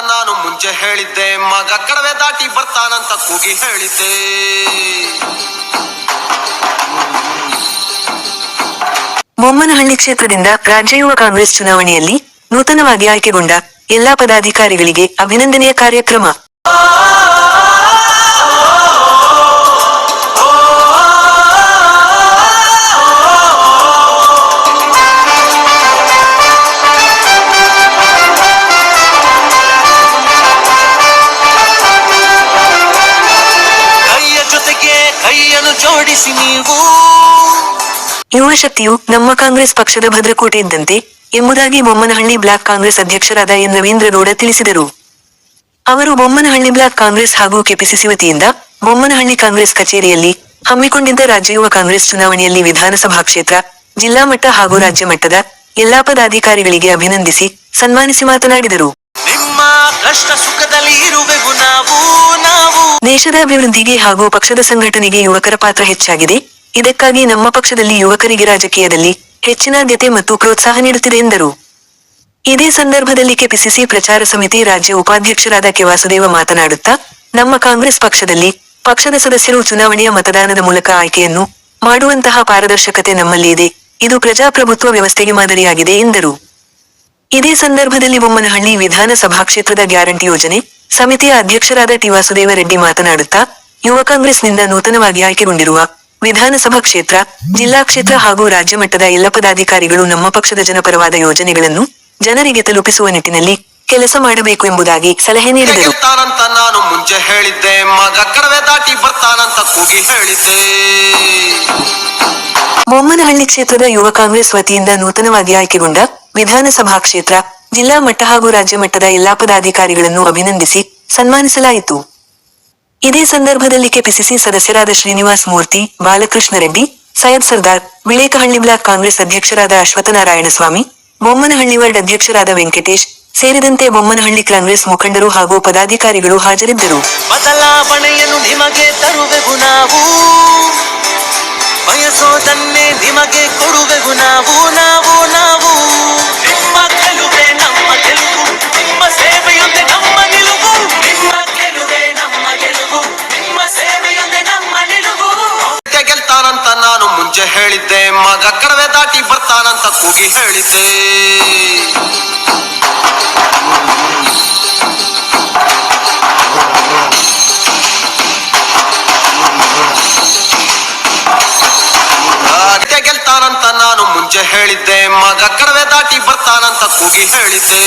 ನಾನು ಮುಂಚೆ ಹೇಳಿದ್ದೆ. ಮಗ ಕಡವೆ ದಾಟಿ ಬರ್ತಾನಂತ ಕೂಗಿ ಹೇಳಿದ್ದೆ. ಬೊಮ್ಮನಹಳ್ಳಿ ಕ್ಷೇತ್ರದಿಂದ ರಾಜ್ಯ ಯುವ ಕಾಂಗ್ರೆಸ್ ಚುನಾವಣೆಯಲ್ಲಿ ನೂತನವಾಗಿ ಆಯ್ಕೆಗೊಂಡ ಎಲ್ಲಾ ಪದಾಧಿಕಾರಿಗಳಿಗೆ ಅಭಿನಂದನೆಯ ಕಾರ್ಯಕ್ರಮ. ಕೈಯನ್ನು ಜೋಡಿಸಿ ನೀವು. ಯುವ ಶಕ್ತಿಯು ನಮ್ಮ ಕಾಂಗ್ರೆಸ್ ಪಕ್ಷದ ಭದ್ರಕೋಟೆ ಇದ್ದಂತೆ ಎಂಬುದಾಗಿ ಬೊಮ್ಮನಹಳ್ಳಿ ಬ್ಲಾಕ್ ಕಾಂಗ್ರೆಸ್ ಅಧ್ಯಕ್ಷರಾದ ಎನ್ ರವೀಂದ್ರಗೌಡ ತಿಳಿಸಿದರು. ಅವರು ಬೊಮ್ಮನಹಳ್ಳಿ ಬ್ಲಾಕ್ ಕಾಂಗ್ರೆಸ್ ಹಾಗೂ ಕೆಪಿಸಿಸಿ ವತಿಯಿಂದ ಬೊಮ್ಮನಹಳ್ಳಿ ಕಾಂಗ್ರೆಸ್ ಕಚೇರಿಯಲ್ಲಿ ಹಮ್ಮಿಕೊಂಡಿದ್ದ ರಾಜ್ಯ ಯುವ ಕಾಂಗ್ರೆಸ್ ಚುನಾವಣೆಯಲ್ಲಿ ವಿಧಾನಸಭಾ ಕ್ಷೇತ್ರ ಜಿಲ್ಲಾ ಮಟ್ಟ ಹಾಗೂ ರಾಜ್ಯ ಮಟ್ಟದ ಎಲ್ಲಾ ಪದಾಧಿಕಾರಿಗಳಿಗೆ ಅಭಿನಂದಿಸಿ ಸನ್ಮಾನಿಸಿ ಮಾತನಾಡಿದರು. ನಿಮ್ಮ ಕಷ್ಟ ಸುಖದಲ್ಲಿ ಇರುವೆವು ನಾವು ನಾವು ದೇಶದ ಅಭಿವೃದ್ಧಿಗೆ ಹಾಗೂ ಪಕ್ಷದ ಸಂಘಟನೆಗೆ ಯುವಕರ ಪಾತ್ರ ಹೆಚ್ಚಾಗಿದೆ. ಇದಕ್ಕಾಗಿ ನಮ್ಮ ಪಕ್ಷದಲ್ಲಿ ಯುವಕರಿಗೆ ರಾಜಕೀಯದಲ್ಲಿ ಹೆಚ್ಚಿನ ಆದ್ಯತೆ ಮತ್ತು ಪ್ರೋತ್ಸಾಹ ನೀಡುತ್ತಿದೆ ಎಂದರು. ಇದೇ ಸಂದರ್ಭದಲ್ಲಿ ಕೆಪಿಸಿಸಿ ಪ್ರಚಾರ ಸಮಿತಿ ರಾಜ್ಯ ಉಪಾಧ್ಯಕ್ಷರಾದ ಕೆ ವಾಸುದೇವ ಮಾತನಾಡುತ್ತಾ, ನಮ್ಮ ಕಾಂಗ್ರೆಸ್ ಪಕ್ಷದಲ್ಲಿ ಪಕ್ಷದ ಸದಸ್ಯರು ಚುನಾವಣೆಯ ಮತದಾನದ ಮೂಲಕ ಆಯ್ಕೆಯನ್ನು ಮಾಡುವಂತಹ ಪಾರದರ್ಶಕತೆ ನಮ್ಮಲ್ಲಿ ಇದೆ. ಇದು ಪ್ರಜಾಪ್ರಭುತ್ವ ವ್ಯವಸ್ಥೆಗೆ ಮಾದರಿಯಾಗಿದೆ ಎಂದರು. ಇದೇ ಸಂದರ್ಭದಲ್ಲಿ ಬೊಮ್ಮನಹಳ್ಳಿ ವಿಧಾನಸಭಾ ಕ್ಷೇತ್ರದ ಗ್ಯಾರಂಟಿ ಯೋಜನೆ ಸಮಿತಿಯ ಅಧ್ಯಕ್ಷರಾದ ಟಿ ವಾಸುದೇವ ರೆಡ್ಡಿ ಮಾತನಾಡುತ್ತಾ ಯುವ ಕಾಂಗ್ರೆಸ್ನಿಂದ ನೂತನವಾಗಿ ಆಯ್ಕೆಗೊಂಡಿರುವ ವಿಧಾನಸಭಾ ಕ್ಷೇತ್ರ ಜಿಲ್ಲಾ ಕ್ಷೇತ್ರ ಹಾಗೂ ರಾಜ್ಯ ಮಟ್ಟದ ಎಲ್ಲ ಪದಾಧಿಕಾರಿಗಳು ನಮ್ಮ ಪಕ್ಷದ ಜನಪರವಾದ ಯೋಜನೆಗಳನ್ನು ಜನರಿಗೆ ತಲುಪಿಸುವ ನಿಟ್ಟಿನಲ್ಲಿ ಕೆಲಸ ಮಾಡಬೇಕು ಎಂಬುದಾಗಿ ಸಲಹೆ ನೀಡಿದರು. ಗೆಲ್ತಾನಂತ ನಾನು ಮುಂಚೆ ಹೇಳಿದ್ದೆ ಮಗ ಕಡವೆ ದಾಟಿ ಬರ್ತಾನಂತ ಕೂಗಿ ಹೇಳಿದ್ದೆ. ಬೊಮ್ಮನಹಳ್ಳಿ ಕ್ಷೇತ್ರದ ಯುವ ಕಾಂಗ್ರೆಸ್ ವತಿಯಿಂದ ನೂತನವಾಗಿ ಆಯ್ಕೆಗೊಂಡ ವಿಧಾನಸಭಾ ಕ್ಷೇತ್ರ ಜಿಲ್ಲಾ ಮಟ್ಟ ಹಾಗೂ ರಾಜ್ಯ ಮಟ್ಟದ ಎಲ್ಲಾ ಪದಾಧಿಕಾರಿಗಳನ್ನು ಅಭಿನಂದಿಸಿ ಸನ್ಮಾನಿಸಲಾಯಿತು. ಇದೇ ಸಂದರ್ಭದಲ್ಲಿ ಕೆಪಿಸಿಸಿ ಸದಸ್ಯರಾದ ಶ್ರೀನಿವಾಸ್ ಮೂರ್ತಿ ಬಾಲಕೃಷ್ಣ ರೆಡ್ಡಿ ಸೈಯದ್ ಸರ್ದಾರ್ ವಿಳೇಕಹಳ್ಳಿ ಬ್ಲಾಕ್ ಕಾಂಗ್ರೆಸ್ ಅಧ್ಯಕ್ಷರಾದ ಅಶ್ವತ್ಥನಾರಾಯಣ ಸ್ವಾಮಿ ಬೊಮ್ಮನಹಳ್ಳಿ ವಾರ್ಡ್ ಅಧ್ಯಕ್ಷರಾದ ವೆಂಕಟೇಶ್ ಸೇರಿದಂತೆ ಬೊಮ್ಮನಹಳ್ಳಿ ಕಾಂಗ್ರೆಸ್ ಮುಖಂಡರು ಹಾಗೂ ಪದಾಧಿಕಾರಿಗಳು ಹಾಜರಿದ್ದರು. ಬದಲಾವಣೆಯನ್ನು ನಿಮಗೆ ನಾವು ಬಯಸೋದನ್ನೇ ನಿಮಗೆ ಕೊಡುವೆವು ನಾವು ನಾವು ಮಗ ಕಡವೆ ದಾಟಿ ಬರ್ತಾನಂತ ಕೂಗಿ ಹೇಳಿದ್ದೆ. ಗೆಲ್ತಾನಂತ ನಾನು ಮುಂಚೆ ಹೇಳಿದ್ದೆ. ಮಗ ಕಡವೆ ದಾಟಿ ಬರ್ತಾನಂತ ಕೂಗಿ ಹೇಳಿದ್ದೆ.